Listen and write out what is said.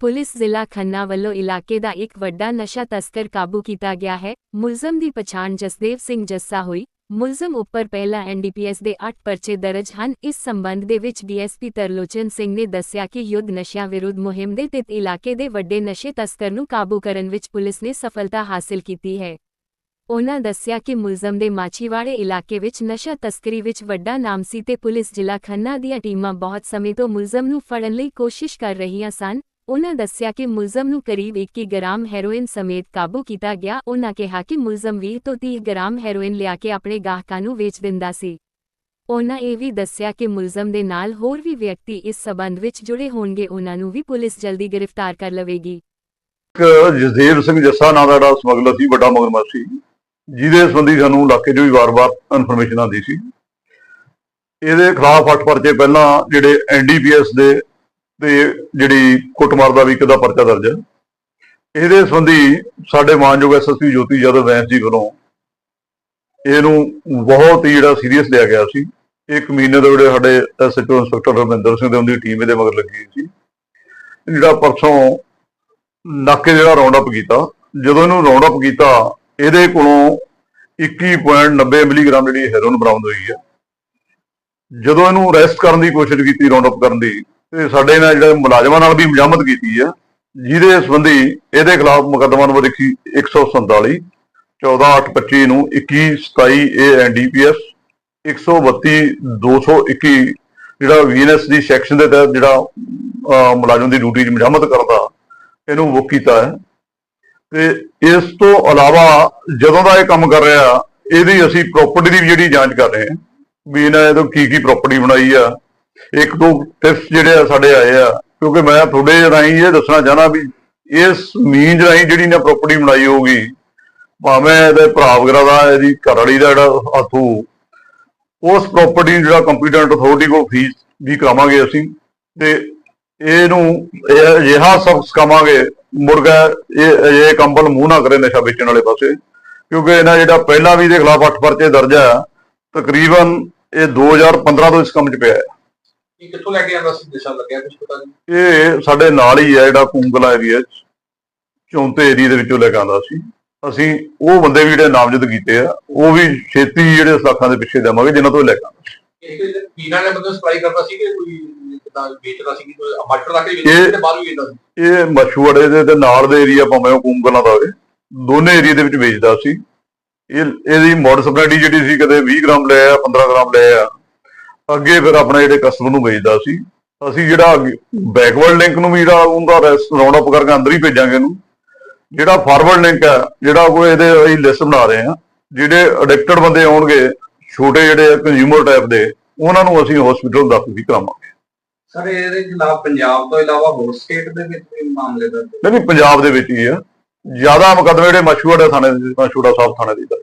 Police ਜ਼ਿਲ੍ਹਾ ਖੰਨਾ ਵੱਲੋਂ ਇਲਾਕੇ ਦਾ ਇੱਕ ਵੱਡਾ ਨਸ਼ਾ ਤਸਕਰ ਕਾਬੂ ਕੀਤਾ ਗਿਆ ਹੈ। ਮੁਲਜ਼ਮ ਦੀ ਪਛਾਣ ਜਸਦੇਵ ਸਿੰਘ ਜੱਸਾ ਹੋਈ। ਮੁਲਜ਼ਮ ਉੱਪਰ ਪਹਿਲਾ ਐਨਡੀਪੀਐਸ ਦੇ 8 ਪਰਚੇ ਦਰਜ ਹਨ। ਇਸ ਸੰਬੰਧ ਦੇ ਵਿੱਚ ਡੀਐਸਪੀ ਤਰਲੋਚਨ ਸਿੰਘ ਨੇ ਦੱਸਿਆ ਕਿ ਯੁੱਧ ਨਸ਼ਿਆਂ ਵਿਰੁੱਧ ਮੁਹਿੰਮ ਦੇ ਤਹਿਤ ਇਲਾਕੇ ਦੇ ਵੱਡੇ ਨਸ਼ੇ ਤਸਕਰ ਨੂੰ ਕਾਬੂ ਕਰਨ ਵਿੱਚ ਪੁਲਿਸ ਨੇ ਸਫਲਤਾ ਹਾਸਲ ਕੀਤੀ ਹੈ। ਉਹਨਾਂ ਦੱਸਿਆ ਕਿ ਮੁਲਜ਼ਮ ਦੇ ਮਾਛੀਵਾੜੇ ਇਲਾਕੇ ਵਿੱਚ ਨਸ਼ਾ ਤਸਕਰੀ ਵਿੱਚ ਵੱਡਾ ਨਾਮ ਸੀ ਤੇ ਪੁਲਿਸ ਜ਼ਿਲ੍ਹਾ ਖੰਨਾ ਦੀਆਂ ਟੀਮਾਂ ਬਹੁਤ ਸਮੇਂ ਤੋਂ ਮੁਲਜ਼ਮ ਨੂੰ ਫੜਨ ਲਈ ਕੋਸ਼ਿਸ਼ ਕਰ ਰਹੀਆਂ ਸਨ। ਉਨ੍ਹਾਂ ਦੱਸਿਆ ਕਿ ਮੁਲਜ਼ਮ ਨੂੰ ਕਰੀਬ 21 ਗ੍ਰਾਮ ਹੈਰੋਇਨ ਸਮੇਤ ਕਾਬੂ ਕੀਤਾ ਗਿਆ। ਉਨ੍ਹਾਂ ਕਿਹਾ ਕਿ ਮੁਲਜ਼ਮ 20 ਤੋਂ 30 ਗ੍ਰਾਮ ਹੈਰੋਇਨ ਲਿਆ ਕੇ ਆਪਣੇ ਗਾਹਕਾਂ ਨੂੰ ਵੇਚ ਦਿੰਦਾ ਸੀ। ਉਨ੍ਹਾਂ ਇਹ ਵੀ ਦੱਸਿਆ ਕਿ ਮੁਲਜ਼ਮ ਦੇ ਨਾਲ ਹੋਰ ਵੀ ਵਿਅਕਤੀ ਇਸ ਸਬੰਧ ਵਿੱਚ ਜੁੜੇ ਹੋਣਗੇ। ਉਨ੍ਹਾਂ ਨੂੰ ਵੀ ਪੁਲਿਸ ਜਲਦੀ ਗ੍ਰਿਫਤਾਰ ਕਰ ਲਵੇਗੀ। ਜਸਦੇਵ ਸਿੰਘ ਜੱਸਾ ਨਾਂ ਦਾ ਜਿਹੜਾ ਸਮਗਲਰ ਸੀ, ਵੱਡਾ ਮਗਰਮੱਛ ਸੀ, ਜਿਹਦੇ ਸੰਬੰਧੀ ਸਾਨੂੰ ਇਲਾਕੇ 'ਚੋਂ ਵੀ ਵਾਰ-ਵਾਰ ਇਨਫੋਰਮੇਸ਼ਨ ਆਉਂਦੀ ਸੀ। ਇਹਦੇ ਖਿਲਾਫ ਅੱਠ ਪਰਚੇ ਪਹਿਲਾਂ ਜਿਹੜੇ ਐਨਡੀਪੀਐਸ ਦੇ ਤੇ ਜਿਹੜੀ ਕੁੱਟਮਾਰ ਦਾ ਵੀ ਇੱਕ ਦਾ ਪਰਚਾ ਦਰਜ ਹੈ। ਇਹਦੇ ਸੰਬੰਧੀ ਸਾਡੇ ਮਾਨਯੋਗ ਐਸਐਸਪੀ ਜੋਤੀ ਯਾਦਵ ਵੈਂਸ ਜੀ ਵੱਲੋਂ ਇਹਨੂੰ ਬਹੁਤ ਹੀ ਜਿਹੜਾ ਸੀਰੀਅਸ ਲਿਆ ਗਿਆ ਸੀ। ਇੱਕ ਮਹੀਨੇ ਦੇ ਜਿਹੜੇ ਸਾਡੇ ਐਸਐਚਓ ਇੰਸਪੈਕਟਰ ਰਮਿੰਦਰ ਸਿੰਘ ਦੇ ਉਹਦੀ ਟੀਮ ਇਹਦੇ ਮਗਰ ਲੱਗੀ ਸੀ। ਜਿਹੜਾ ਪਰਸੋਂ ਨਾਕੇ ਜਿਹੜਾ ਰਾਉਂਡ ਅਪ ਕੀਤਾ, ਜਦੋਂ ਇਹਨੂੰ ਰਾਉਂਡ ਅਪ ਕੀਤਾ, ਇਹਦੇ ਕੋਲੋਂ 21.90 ਮਿਲੀਗ੍ਰਾਮ ਜਿਹੜੀ ਹੈਰੋਇਨ ਬਰਾਮਦ ਹੋਈ ਹੈ। ਜਦੋਂ ਇਹਨੂੰ ਅਰੈਸਟ ਕਰਨ ਦੀ ਕੋਸ਼ਿਸ਼ ਕੀਤੀ ਰਾਉਂਡ ਅਪ ਕਰਨ ਦੀ ਤੇ ਸਾਡੇ ਨਾਲ ਜਿਹੜੇ ਮੁਲਾਜ਼ਮਾਂ ਨਾਲ ਵੀ ਮਜਾਮਤ ਕੀਤੀ ਹੈ ਜਿਹਦੇ ਸੰਬੰਧੀ ਇਹਦੇ ਖਿਲਾਫ ਮੁਕੱਦਮਾ ਨੰਬਰ 147 14825 ਨੂੰ 2127 ਏ ਐਨਡੀਪੀਐਸ 132 221 ਜਿਹੜਾ ਵੀਐਨਐਸ ਦੀ ਸੈਕਸ਼ਨ ਦੇ ਤਹਿਤ ਜਿਹੜਾ ਮੁਲਾਜ਼ਮ ਦੀ ਡਿਊਟੀ 'ਚ ਮਜਾਮਤ ਕਰਦਾ ਇਹਨੂੰ ਬੁੱਕ ਕੀਤਾ ਹੈ। ਤੇ ਇਸ ਤੋਂ ਇਲਾਵਾ ਜਦੋਂ ਦਾ ਇਹ ਕੰਮ ਕਰ ਰਿਹਾ, ਇਹਦੀ ਅਸੀਂ ਪ੍ਰਾਪਰਟੀ ਦੀ ਵੀ ਜਿਹੜੀ ਜਾਂਚ ਕਰ ਰਹੇ ਹਾਂ, ਵੀ ਇਹਨਾਂ ਤੋਂ ਕੀ ਕੀ ਪ੍ਰਾਪਰਟੀ ਬਣਾਈ ਆ ਇੱਕ ਦੋ ਟਿਪਸ ਜਿਹੜੇ ਆ ਸਾਡੇ ਆਏ ਆ, ਕਿਉਂਕਿ ਮੈਂ ਤੁਹਾਡੇ ਰਾਹੀਂ ਇਹ ਦੱਸਣਾ ਚਾਹਨਾ ਵੀ ਇਸ ਮੀਨਜ ਰਾਹੀਂ ਜਿਹੜੀ ਨਾ ਪ੍ਰਾਪਰਟੀ ਬਣਾਈ ਹੋਊਗੀ, ਭਾਵੇਂ ਇਹਦੇ ਭਰਾ ਵਗੈਰਾ ਦਾ, ਇਹਦੀ ਘਰ ਵਾਲੀ ਦਾ ਜਿਹੜਾ ਹੱਥੂ ਉਸ ਪ੍ਰਾਪਰਟੀ ਜਿਹੜਾ ਕੰਪੀਟੈਂਟ ਅਥਾਰਟੀ ਕੋਲ ਫੀਸ ਵੀ ਕਰਾਵਾਂਗੇ ਅਸੀਂ, ਤੇ ਇਹਨੂੰ ਇਹ ਅਜਿਹਾ ਸਬਕ ਸਿਖਾਵਾਂਗੇ ਮੁਰਗਾ ਇਹ ਇਹ ਕੰਬਲ ਮੂੰਹ ਨਾ ਕਰੇ ਨਸ਼ਾ ਵੇਚਣ ਵਾਲੇ ਪਾਸੇ, ਕਿਉਂਕਿ ਇਹਨਾਂ ਜਿਹੜਾ ਪਹਿਲਾਂ ਵੀ ਇਹਦੇ ਖਿਲਾਫ ਅੱਠ ਪਰਚੇ ਦਰਜ ਆ, ਤਕਰੀਬਨ ਇਹ 2015 ਤੋਂ ਇਸ ਕੰਮ 'ਚ ਪਿਆ ਹੈ। ਇਹ ਕਿੱਥੋਂ ਲੈ ਕੇ ਆਂਦਾ ਸੀ ਦਿਸ਼ਾ ਲੱਗਿਆ ਕੁਝ ਪਤਾ ਨਹੀਂ ਇਹ ਸਾਡੇ ਨਾਲ ਹੀ ਹੈ ਜਿਹੜਾ ਕੁੰਗਲਾ ਏਰੀਆ 'ਚ ਚੌਂਤੇ ਏਰੀਆ ਦੇ ਵਿੱਚੋਂ ਲੈ ਕੇ ਆਂਦਾ ਸੀ। ਅਸੀਂ ਉਹ ਬੰਦੇ ਵੀ ਜਿਹੜੇ ਨਾਮਜ਼ਦ ਕੀਤੇ ਆ ਉਹ ਵੀ ਛੇਤੀ ਜਿਹੜੇ ਸਲਾਖਾਂ ਦੇ ਪਿੱਛੇ ਦੇਵਾਂਗੇ ਜਿਨ੍ਹਾਂ ਤੋਂ ਲੈ ਕੇ ਆਉਂਦਾ ਸੀ। ਇਹ ਪੀਣਾ ਨੇ ਬੰਦੇ ਸਪਲਾਈ ਕਰਦਾ ਸੀ ਕਿ ਕੋਈ ਕਿਦਾਂ ਵੇਚਦਾ ਸੀ ਕੋਈ ਮਟਰ ਲਾ ਕੇ ਇਹ- ਵੇਚਦਾ ਸੀ ਤੇ ਬਾਹਰ ਵੀ ਵੇਚਦਾ ਸੀ? ਇਹ ਮਸ਼ਹੂੜੇ ਦੇ ਤੇ ਨਾਲ ਦੇ ਏਰੀਆ ਭਾਵੇਂ ਉਹ ਕੁੰਗਲਾ ਦਾ ਹੋਵੇ ਦੋਨੇ ਏਰੀਆ ਦੇ ਵਿੱਚ ਵੇਚਦਾ ਸੀ। ਇਹ ਇਹਦੀ ਮੋਡ ਸਪਲਾਈਟੀ ਜਿਹੜੀ ਸੀ ਕਦੇ 20 ਗ੍ਰਾਮ ਲੈ ਆ 15 ਗ੍ਰਾਮ ਲੈ ਆ। ਅੱਗੇ ਫਿਰ ਆਪਣੇ ਜਿਹੜੇ ਕਸਟਮਰ ਨੂੰ ਵੇਚਦਾ ਸੀ ਅਸੀਂ ਜਿਹੜਾ ਬੈਕਵਰਡ ਲਿੰਕ ਨੂੰ ਵੀ ਜਿਹੜਾ ਉਹਦਾ ਰਾਉਂਡ ਅਪ ਕਰਕੇ ਅੰਦਰ ਹੀ ਭੇਜਾਂਗੇ ਇਹਨੂੰ। ਜਿਹੜਾ ਫਾਰਵਰਡ ਲਿੰਕ ਹੈ ਜਿਹੜਾ ਕੋਈ ਇਹਦੇ ਅਸੀਂ ਲਿਸਟ ਬਣਾ ਰਹੇ ਹਾਂ। ਜਿਹੜੇ ਐਡਿਕਟਡ ਬੰਦੇ ਆਉਣਗੇ ਛੋਟੇ ਜਿਹੜੇ ਕੰਜ਼ਿਊਮਰ ਟਾਈਪ ਦੇ ਉਹਨਾਂ ਨੂੰ ਅਸੀਂ ਹਸਪੀਟਲ ਦਾਖਲ ਵੀ ਕਰਾਵਾਂਗੇ। ਸਰ ਇਹਦੇ ਖਿਲਾਫ ਪੰਜਾਬ ਤੋਂ ਇਲਾਵਾ ਹੋਰ ਸਟੇਟ ਦੇ ਵਿੱਚ ਵੀ ਮਾਮਲੇ ਦਰਜ? ਨਹੀਂ ਪੰਜਾਬ ਦੇ ਵਿੱਚ ਹੀ ਆ। ਜ਼ਿਆਦਾ ਮੁਕੱਦਮੇ ਜਿਹੜੇ ਮਸ਼ਹੂਰ ਥਾਣੇ ਦੇ ਮਸ਼ਹੂਰਾ ਸਾਹਿਬ ਥਾਣੇ ਦੀ ਦਰਜ।